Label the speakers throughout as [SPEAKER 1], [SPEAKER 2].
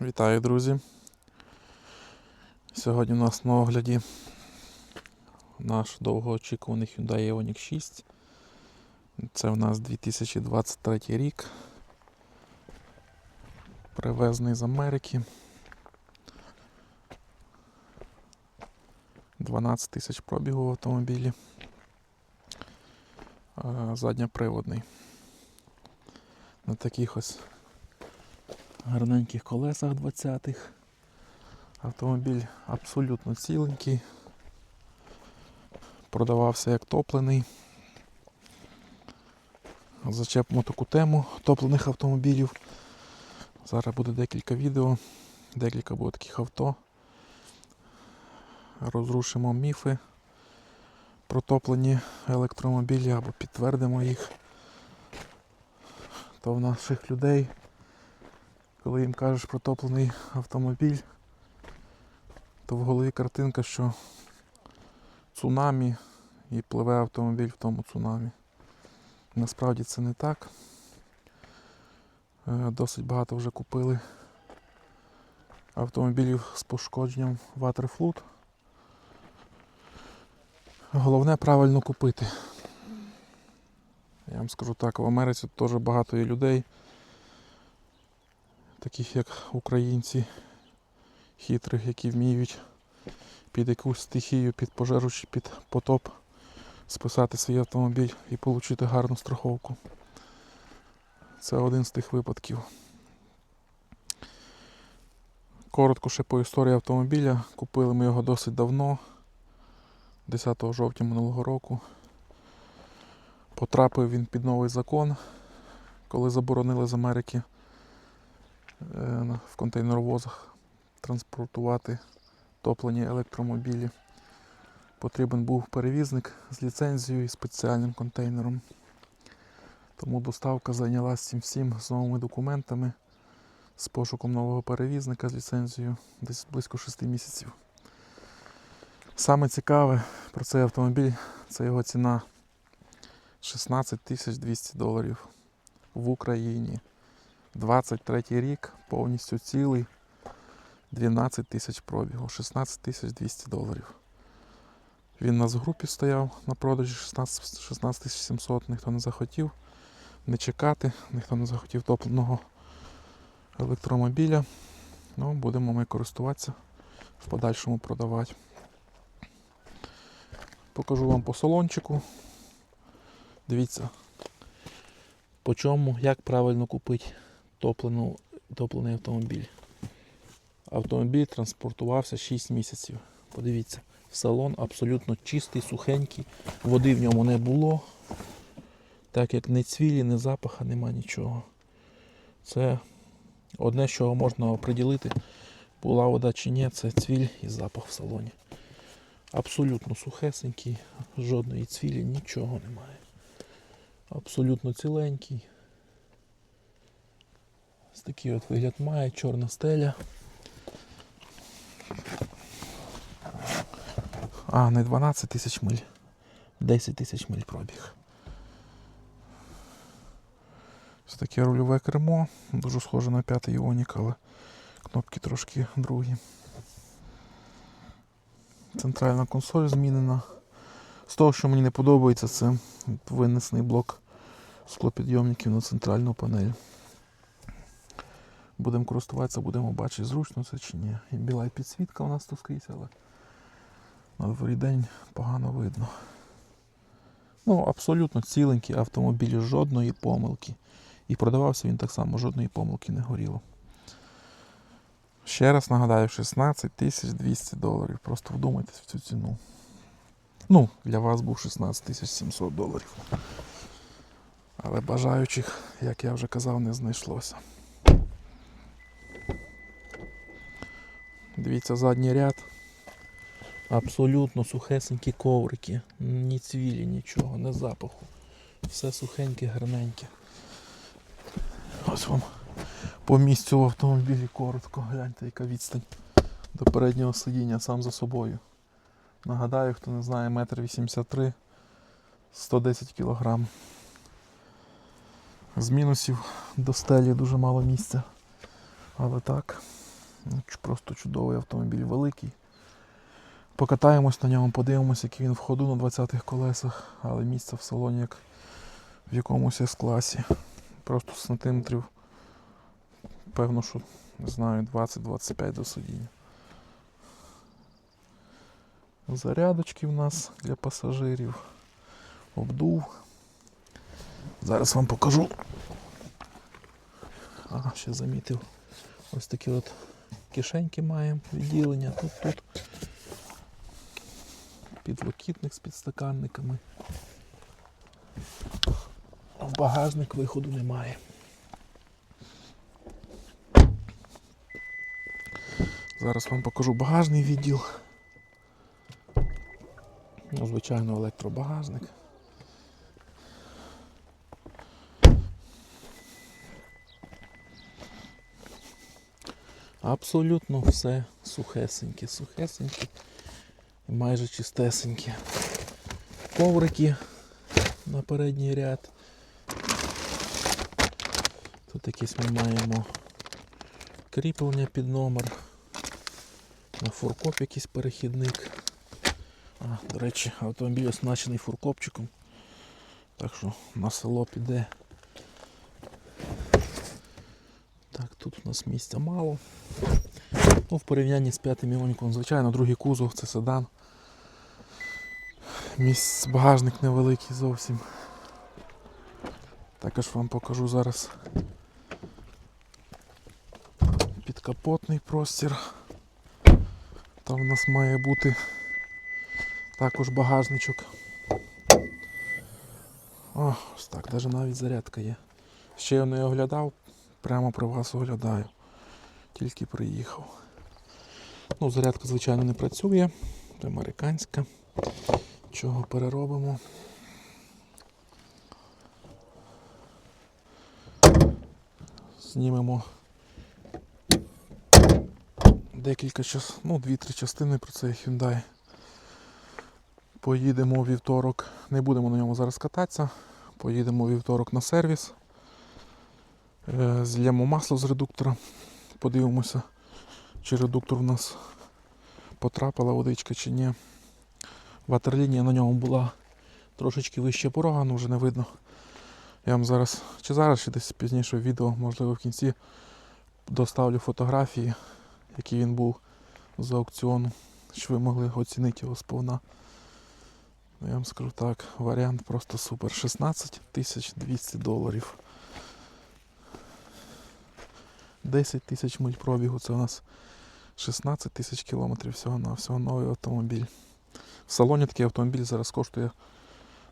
[SPEAKER 1] Вітаю, друзі. Сьогодні у нас на огляді наш довгоочікуваний Hyundai Ioniq 6. Це у нас 2023 рік. Привезений з Америки. 12 тисяч пробігу в автомобілі. Задньоприводний. На таких ось гарненьких колесах 20-х. Автомобіль абсолютно ціленький. Продавався як топлений. Зачепимо таку тему топлених автомобілів. Зараз буде декілька відео, декілька буде таких авто. Розрушимо міфи про топлені електромобілі або підтвердимо їх. То в наших людей коли їм кажеш про топлений автомобіль, то в голові картинка, що цунамі і пливе автомобіль в тому цунамі. Насправді це не так. Е, Досить багато вже купили автомобілів з пошкодженням Waterflood. Головне правильно купити. Я вам скажу так, в Америці теж багато є людей, таких як українці, хитрих, які вміють під якусь стихію, під пожежу чи під потоп списати свій автомобіль і отримати гарну страховку. Це один з тих випадків. Коротко ще по історії автомобіля. Купили ми його досить давно, 10 жовтня минулого року. Потрапив він під новий закон, коли заборонили з Америки в контейнеровозах транспортувати топлені електромобілі. Потрібен був перевізник з ліцензією і спеціальним контейнером. Тому доставка зайнялася цим всім з новими документами, з пошуком нового перевізника з ліцензією десь близько 6 місяців. Саме цікаве про цей автомобіль це його ціна 16 200 доларів в Україні. 23 рік, повністю цілий, 12 тисяч пробігу, 16 тисяч 200 доларів. Він у нас в групі стояв на продажі 16 16 700, ніхто не захотів не чекати, ніхто не захотів топленого електромобіля. Ну, будемо ми користуватися, в подальшому продавати. Покажу вам по салончику. Дивіться, по чому, як правильно купити топлену, топлений автомобіль. Автомобіль транспортувався 6 місяців. Подивіться, салон абсолютно чистий, сухенький, води в ньому не було. Так як не цвілі, не запаха, нема нічого. Це одне, що можна оприділити, була вода чи ні, це цвіль і запах в салоні. Абсолютно сухесенький, жодної цвілі, нічого немає. Абсолютно ціленький. Ось такий от вигляд має, чорна стеля. А, не 12 тисяч миль. 10 тисяч миль пробіг. Ось таке рульове кермо. Дуже схоже на п'ятий Іонік, але кнопки трошки другі. Центральна консоль змінена. З того, що мені не подобається, це винесений блок склопідйомників на центральну панель. Будемо користуватися, будемо бачити, зручно це чи ні. І біла підсвітка у нас тут скрізь, але на дворі день погано видно. Ну, абсолютно ціленький автомобіль, жодної помилки. І продавався він так само, жодної помилки не горіло. Ще раз нагадаю, 16 200 доларів. Просто вдумайтесь в цю ціну. Ну, для вас був 16 700 доларів. Але бажаючих, як я вже казав, не знайшлося. Дивіться задній ряд. Абсолютно сухесенькі коврики. Ні цвілі, нічого, не запаху. Все сухеньке, гарненьке. Ось вам по місцю в автомобілі коротко. Гляньте, яка відстань до переднього сидіння сам за собою. Нагадаю, хто не знає, метр 83, 110 кг. З мінусів до стелі дуже мало місця. Але так, Просто чудовий автомобіль, великий. Покатаємось на ньому, подивимося, який він в ходу на 20-х колесах, але місце в салоні як в якомусь С-класі. Просто сантиметрів, певно, що не знаю, 20-25 до сидіння. Зарядочки в нас для пасажирів. Обдув. Зараз вам покажу. Ага, ще замітив. Ось такі от кишеньки маємо, відділення тут, тут. Підлокітник з підстаканниками. В багажник виходу немає. Зараз вам покажу багажний відділ. Ну, звичайно, електробагажник. Абсолютно все сухесеньке, сухесеньке і майже чистесеньке. Коврики на передній ряд. Тут якісь ми маємо кріплення під номер. На фуркоп якийсь перехідник. А, до речі, автомобіль оснащений фуркопчиком. Так що на село піде. Так, тут у нас місця мало. Ну, в порівнянні з п'ятим іоніком, звичайно, другий кузов це седан. Місць багажник невеликий зовсім. Також вам покажу зараз підкапотний простір. Там у нас має бути також багажничок. О, ось так, навіть навіть зарядка є. Ще я не оглядав, прямо при вас оглядаю. Тільки приїхав. Ну, зарядка, звичайно, не працює. Це американська. Чого переробимо? Знімемо декілька час, ну, дві-три частини про цей Hyundai. Поїдемо вівторок. Не будемо на ньому зараз кататися. Поїдемо у вівторок на сервіс. Е, Злємо масло з редуктора. Подивимося, чи редуктор в нас потрапила водичка чи ні. Ватерлінія на ньому була трошечки вище порога, ну вже не видно. Я вам зараз, чи зараз, чи десь пізніше в відео, можливо в кінці доставлю фотографії, який він був з аукціону, щоб ви могли оцінити його сповна. Ну, Я вам скажу так, варіант просто супер. 16 тисяч 200 доларів. 10 тисяч миль пробігу, це у нас 16 тисяч кілометрів всього на всього новий автомобіль. В салоні такий автомобіль зараз коштує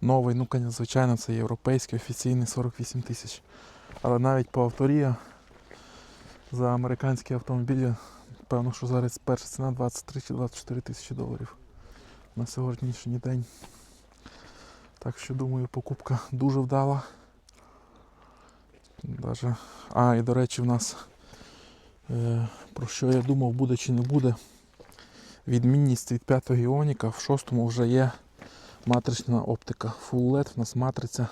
[SPEAKER 1] новий, ну, звичайно, це європейський, офіційний 48 тисяч. Але навіть по авторія за американські автомобілі, певно, що зараз перша ціна 23 чи 24 тисячі доларів на сьогоднішній день. Так що думаю, покупка дуже вдала. Даже... А, і до речі, в нас про що я думав, буде чи не буде. Відмінність від 5 іоніка в 6 вже є матрична оптика. Full LED в нас матриця.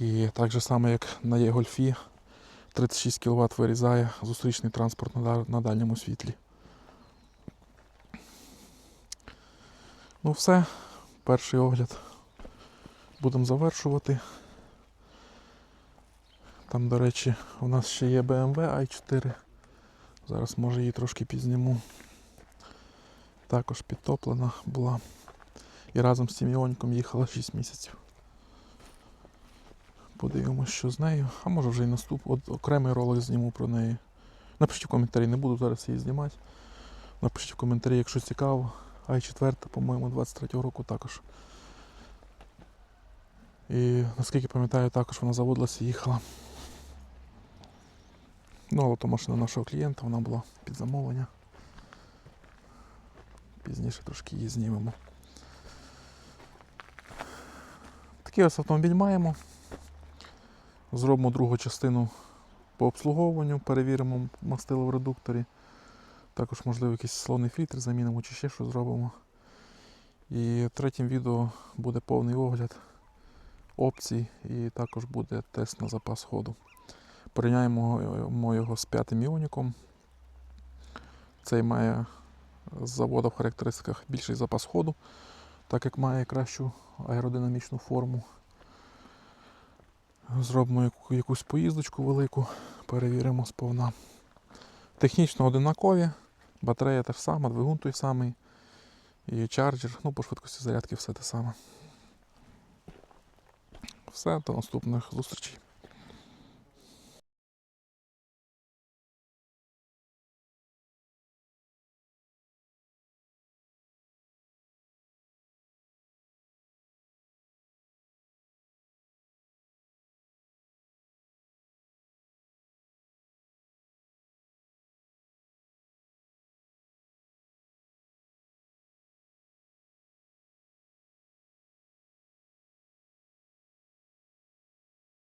[SPEAKER 1] І так же само, як на Є-Гольфі, 36 кВт вирізає зустрічний транспорт на дальньому світлі. Ну все, перший огляд будемо завершувати. Там, до речі, у нас ще є BMW i4. Зараз може її трошки підзніму. Також підтоплена була. І разом з цим іоніком їхала 6 місяців. Подивимось, що з нею. А може вже і наступ. От окремий ролик зніму про неї. Напишіть в коментарі, не буду зараз її знімати. Напишіть в коментарі, якщо цікаво. i4, по-моєму, 23-го року також. І наскільки пам'ятаю, також вона заводилася і їхала. Ну, але то машина нашого клієнта, вона була під замовлення. Пізніше трошки її знімемо. Такий ось автомобіль маємо. Зробимо другу частину по обслуговуванню, перевіримо мастило в редукторі. Також, можливо, якийсь слонний фільтр замінимо чи ще щось зробимо. І третім відео буде повний огляд опцій і також буде тест на запас ходу. Порівняємо його з п'ятим іоніком. Цей має з заводу в характеристиках більший запас ходу, так як має кращу аеродинамічну форму. Зробимо якусь поїздочку велику, перевіримо сповна. Технічно одинакові, батарея та ж сама, двигун той самий, і чарджер, ну по швидкості зарядки все те саме. Все, до наступних зустрічей.